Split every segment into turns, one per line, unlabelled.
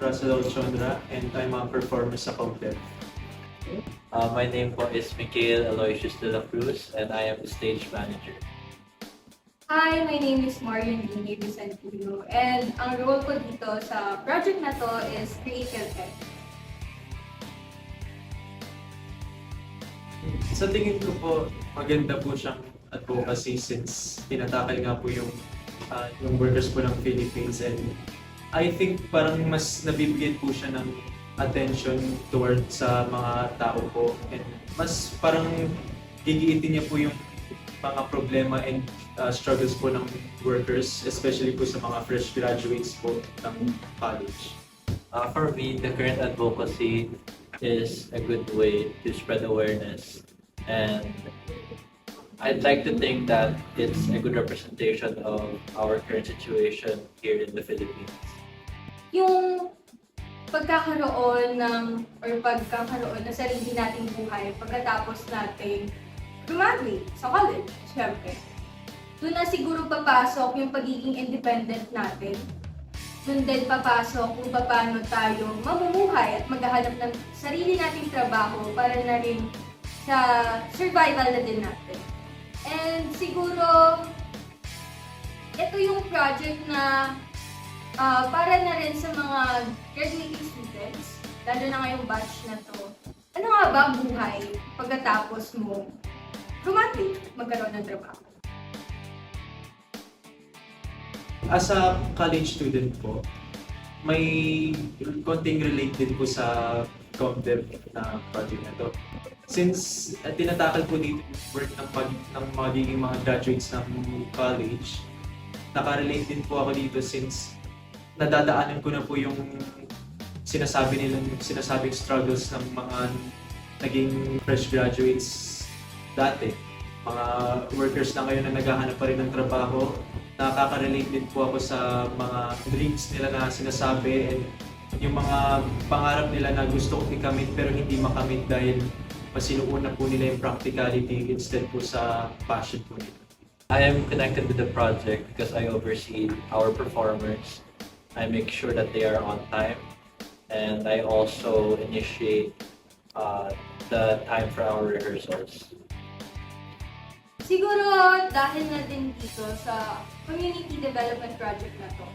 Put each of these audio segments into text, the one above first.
Russell Chondra and I'm a performer sa Complet.
Uh, my name po is Mikhail Aloysius de la Cruz and I am the stage manager.
Hi, my name is Marian Dini Vicentino and ang role ko dito sa project na to is Creative Head.
Sa tingin ko po, maganda po siyang advocacy since tinatakal nga po yung, ah, yung workers po ng Philippines and I think parang mas nabibigyan po siya ng attention toward sa mga tao po and mas parang gigiitin niya po yung mga problema and ah, struggles po ng workers, especially po sa mga fresh graduates po ng college.
Uh, for me, the current advocacy is a good way to spread awareness and I'd like to think that it's a good representation of our current situation here in the Philippines.
Yung pagkakaroon ng or pagkakaroon ng sarili nating buhay pagkatapos nating graduate sa college, syempre. Doon na siguro papasok yung pagiging independent natin. Doon din papasok kung paano tayo mamumuhay at maghahanap ng sarili nating trabaho para na rin sa survival na din natin. And siguro, ito yung project na ah, para na rin sa mga graduating students, lalo na ngayong batch na to. Ano nga ba buhay pagkatapos mo graduate, magkaroon ng trabaho?
As a college student po, may konting relate din po sa ComDev na project na to. Since uh, tinatakal po dito yung work ng, pag, ng magiging mga graduates ng college, nakarelate din po ako dito since nadadaanan ko na po yung sinasabi nilang sinasabing struggles ng mga naging fresh graduates dati. Mga workers na ngayon na naghahanap pa rin ng trabaho nakaka-relate din po ako sa mga dreams nila na sinasabi and yung mga pangarap nila na gusto kong ikamit pero hindi makamit dahil mas inuuna po nila yung practicality instead po sa passion po nila.
I am connected with the project because I oversee our performers. I make sure that they are on time and I also initiate uh, the time for our rehearsals.
Siguro dahil na din dito sa community development project na to,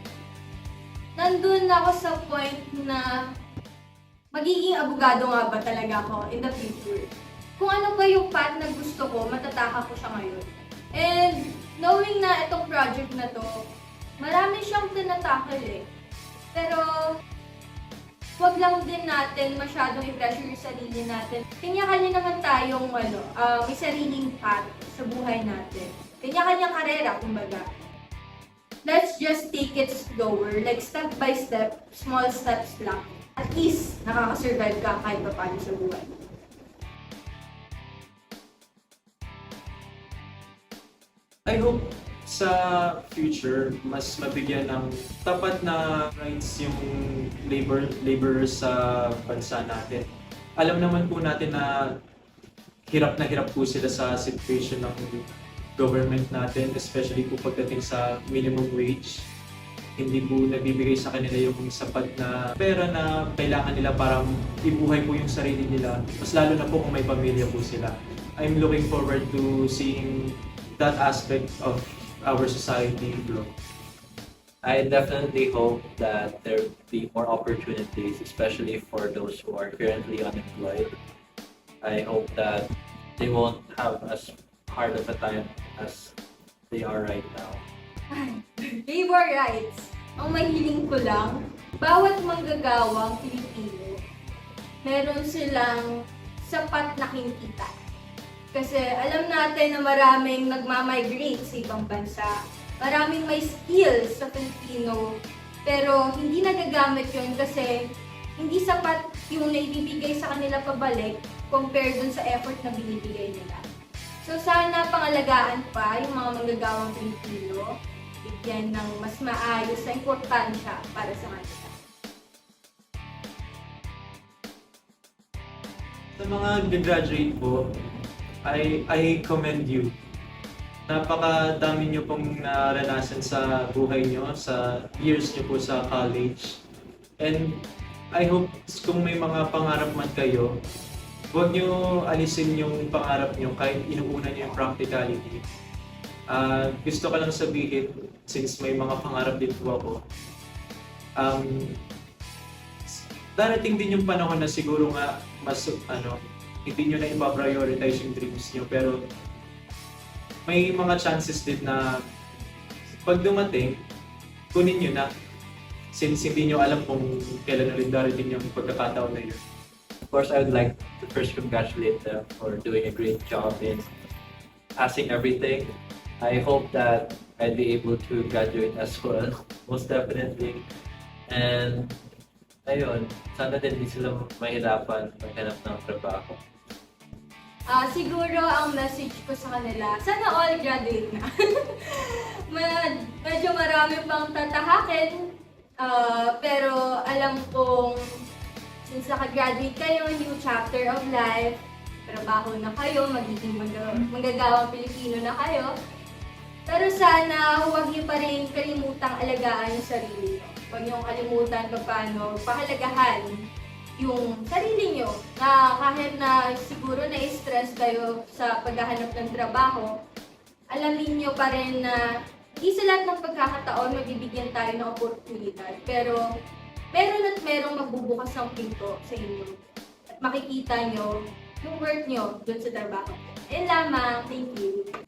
nandun ako sa point na magiging abogado nga ba talaga ako in the future. Kung ano ba yung path na gusto ko, matataka ko siya ngayon. And knowing na itong project na to, marami siyang tinatakal eh. Pero wag lang din natin masyadong i-pressure yung sarili natin. Kanya-kanya naman tayong ano, ah, may sariling path sa buhay natin. Kanya-kanyang karera, kumbaga. Let's just take it slower, like step by step, small steps lang. At least, nakaka-survive ka kahit pa paano sa buhay.
I hope sa future mas mabigyan ng tapat na rights yung labor laborers sa bansa natin. Alam naman po natin na hirap na hirap po sila sa situation ng government natin, especially po pagdating sa minimum wage. Hindi po nabibigay sa kanila yung sapat na pera na kailangan nila para ibuhay po yung sarili nila. Mas lalo na po kung may pamilya po sila. I'm looking forward to seeing that aspect of our society grow.
I definitely hope that there be more opportunities, especially for those who are currently unemployed. I hope that they won't have as hard of a time as they are right now.
Labor rights. Ang mahiling ko lang, bawat manggagawang Pilipino, meron silang sapat na kinikita. Kasi alam natin na maraming nagmamigrate sa ibang bansa. Maraming may skills sa Pilipino, pero hindi nagagamit yun kasi hindi sapat yung naibibigay sa kanila pabalik compared dun sa effort na binibigay nila. So sana pangalagaan pa yung mga manggagawang Pilipino, bigyan ng mas maayos na importansya para sa kanila.
Sa mga graduate po, I, I commend you. Napakadami niyo pong naranasan sa buhay niyo, sa years niyo po sa college. And I hope kung may mga pangarap man kayo, huwag nyo alisin yung pangarap nyo kahit inuuna nyo yung practicality. Ah, gusto ko lang sabihin, since may mga pangarap din po ako, um, darating din yung panahon na siguro nga mas ano, hindi nyo na ipa-prioritize yung dreams nyo pero may mga chances din na pag dumating, kunin nyo na since hindi nyo alam kung kailan ulit darating yung pagkakataon na yun.
Of course, I would like to first congratulate them for doing a great job in passing everything. I hope that I'd be able to graduate as well, most definitely. And ayun, sana din di sila mahirapan maghanap ng trabaho.
Ah, siguro ang message ko sa kanila, sana all graduate na. Ma- medyo marami pang tatahakin, ah, pero alam kong since nakagraduate kayo, new chapter of life, trabaho na kayo, magiging mag- manggagawang Pilipino na kayo. Pero sana huwag niyo pa rin kalimutang alagaan yung sarili niyo. Huwag niyo kalimutan kung paano pahalagahan yung sarili nyo na kahit na siguro na-stress kayo sa paghahanap ng trabaho, alamin nyo pa rin na hindi sa lahat ng pagkakataon mabibigyan tayo ng oportunidad. Pero meron at merong magbubukas ng pinto sa inyo. At makikita nyo yung worth nyo dun sa trabaho. Yan lamang. Thank you.